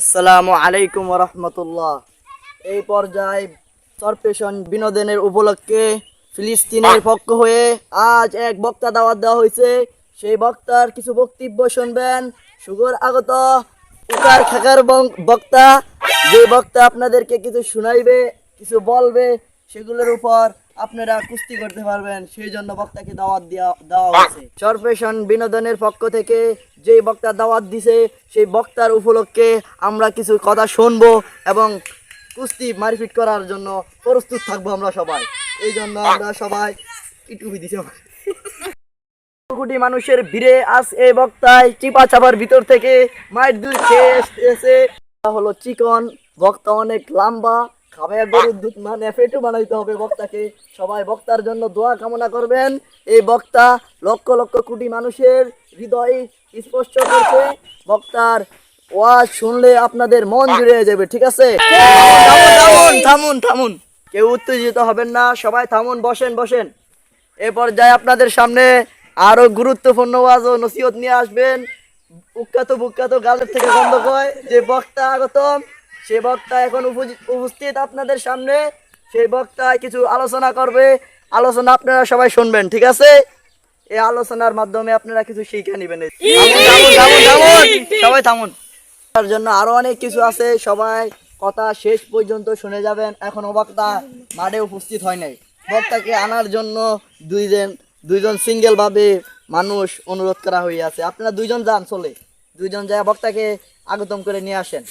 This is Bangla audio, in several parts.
আসসালামু আলাইকুম রহমতুল্লাহ এই পর্যায়ে সরপেশন বিনোদনের উপলক্ষে ফিলিস্তিনের পক্ষ হয়ে আজ এক বক্তা দাওয়াত দেওয়া হয়েছে। সেই বক্তার কিছু বক্তব্য শুনবেন। সুগর আগত উকার খাকার বক্তা। যে বক্তা আপনাদেরকে কিছু শুনাইবে, কিছু বলবে, সেগুলোর উপর আপনারা কুস্তি করতে পারবেন, সেই জন্য বক্তাকে দাওয়াত দেওয়া হয়েছে সরপেশন বিনোদনের পক্ষ থেকে যেই বক্তা দাওয়াত দিছে, সেই বক্তার উপলক্ষে আমরা কিছু কথা শুনব এবং কুস্তি মারপিট করার জন্য প্রস্তুত থাকব আমরা সবাই এই জন্য আমরা সবাই ইটুবি দিছি। কোটি মানুষের ভিড়ে আজ এই বক্তায় চিপা চাপার ভিতর থেকে মায়ের দুধ খেয়ে এসেছে হলো চিকন, বক্তা অনেক লম্বা খাবে গরুর দুধ মানে পেটু বানাইতে হবে বক্তাকে। সবাই বক্তার জন্য দোয়া কামনা করবেন। এই বক্তা লক্ষ লক্ষ কোটি মানুষের হৃদয় স্পষ্ট করছে। বক্তার ওয়াজ শুনলে আপনাদের মন জুড়ে যাবে ঠিক আছে? থামুন থামুন থামুন থামুন। কেউ উত্তেজিত হবেন না সবাই থামুন বসেন বসেন। এ পর্যায়ে আপনাদের সামনে আরও গুরুত্বপূর্ণ ওয়াজ ও নসিহত নিয়ে আসবেন। উৎখাত বুখ্যাত গালের থেকে বন্ধ কয়। যে বক্তা আগতম সে বক্তা এখন উপস্থিত আপনাদের সামনে। সেই বক্তা কিছু আলোচনা করবে। আলোচনা আপনারা সবাই শুনবেন ঠিক আছে? এই আলোচনার মাধ্যমে আপনারা কিছু শিখে নেবেন। সবাই থামুন। তার জন্য আরও অনেক কিছু আছে সবাই কথা শেষ পর্যন্ত শুনে যাবেন। এখনও বক্তা মাঠে উপস্থিত হয় নাই। বক্তাকে আনার জন্য দুইজন দুইজন সিঙ্গেল ভাবে মানুষ অনুরোধ করা আছে। আপনারা দুইজন যান চলে। দুইজন যায় বক্তাকে আগতম করে নিয়ে আসেন।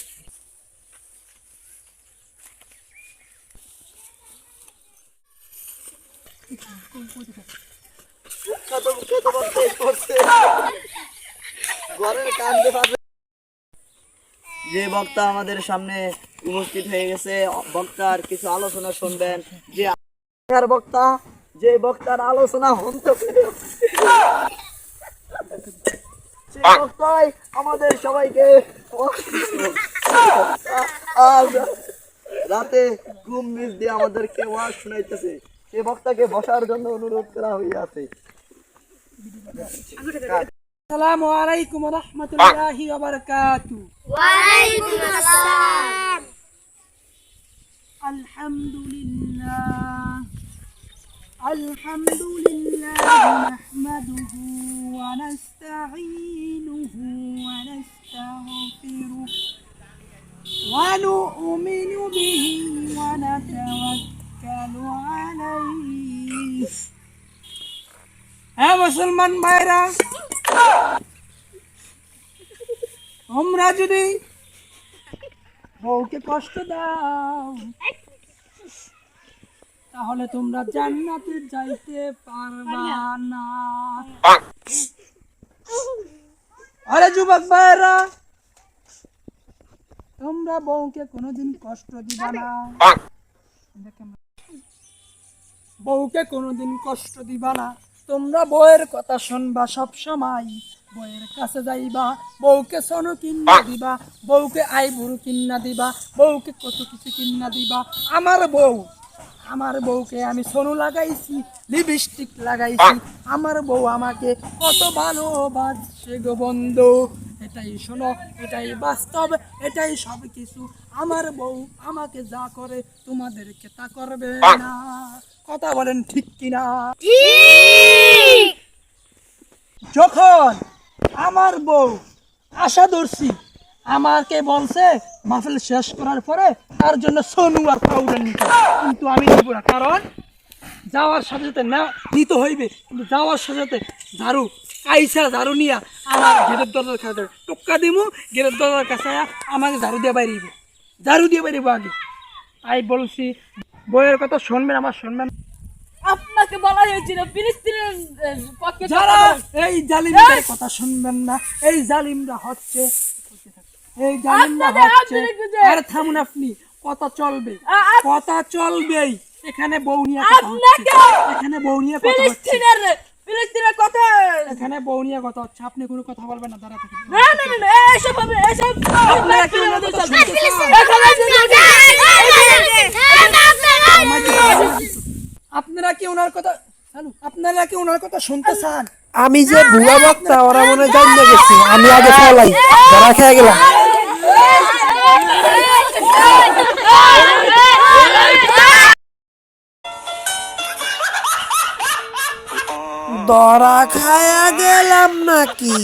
যে বক্তা আমাদের সামনে উপস্থিত হয়ে গেছে, বক্তার কিছু আলোচনা শুনবেন। যে বক্তা, যে বক্তার আলোচনা হন্ত আমাদের সবাইকে রাতে ঘুম মিস দিয়ে আমাদেরকে ওয়াজ শুনাইতেছে। সে বক্তাকে বসার জন্য অনুরোধ করা হইয়াছে। আসসালামু আলাইকুম রহমতুল্লাহি ওয়া বারাকাতু। ওয়ালাইকুম আসসালাম। আলহামদুলিল্লাহ। আলহামদুলিল্লাহ নাহমাদুহু ওয়া নাস্তাঈনুহু ওয়া নাস্তাগফিরুহ। ওয়া নু'মিনু হ্যাঁ মুসলমান ভাইরা তোমরা যদি বউকে কষ্ট দাও তাহলে তোমরা জান্নাতে যাইতে পারবা না। আরে যুবক ভাইরা তোমরা বউকে কোনোদিন কষ্ট দিবা না। বউকে কোনোদিন কষ্ট দিবা না। তোমরা বউয়ের কথা শুনবা সব সময়। বউয়ের কাছে যাইবা, বউকে সনু কিন্না দিবা, বউকে আইবুড়ু কিন্না দিবা, বউকে কত কিছু কিন্না দিবা। আমার বউ, আমার বউকে আমি সোনু লাগাইছি, লিপস্টিক লাগাইছি। আমার বউ আমাকে কত ভালোবাসে গো বন্ধু। এটাই শোনো এটাই বাস্তব এটাই সব কিছু আমার বউ আমাকে যা করে তোমাদেরকে তা করবে না। কথা বলেন ঠিক কিনা? যখন আমার বউ আশা ধরছি আমাকে বলছে মাহফিল শেষ করার পরে তার জন্য সোনু আর পাউডার নিতে কিন্তু আমি নিব না কারণ যাওয়ার সাথে সাথে না নিতে হইবে কিন্তু যাওয়ার সাথে সাথে ঝাড়ু আইসা ঝাড়ু নিয়া আমার গেটের দরজার কাছে টুক্কা দিমু গেটের দরজার কাছে আমাকে ঝাড়ু দিয়ে বাইরিব ঝাড়ু দিয়ে বাইরিব আগে। তাই বলছি বইয়ের কথা শুনবেন আমার শুনবেন। আপনাকে বলা হয়েছিল ফিলিস্তিনের পক্ষে যারা এই জালিমদের কথা শুনবেন না এই জালিমরা হচ্ছে এই জালিমরা হচ্ছে। আরে থামুন আপনি কথা চলবে কথা চলবেই। এখানে বউ নিয়ে কথা হচ্ছে এখানে বউ নিয়ে কথা হচ্ছে। ফিলিস্তিনের ফিলিস্তিনের কথা এখানে বউ নিয়ে কথা হচ্ছে আপনি কোনো কথা বলবেন না দাঁড়া থাকেন। না না না এসব হবে এসব আপনারা কি আপনারা কি ওনার কথা আপনারা কি ওনার কথা শুনতে চান? আমি যে ভুয়া বক্তা ওরা মনে হয় জানিয়ে গেছে। আমি আগে ফলাই ধরা খেয়ে গেলাম। দরা খায়া গেলাম নাকি?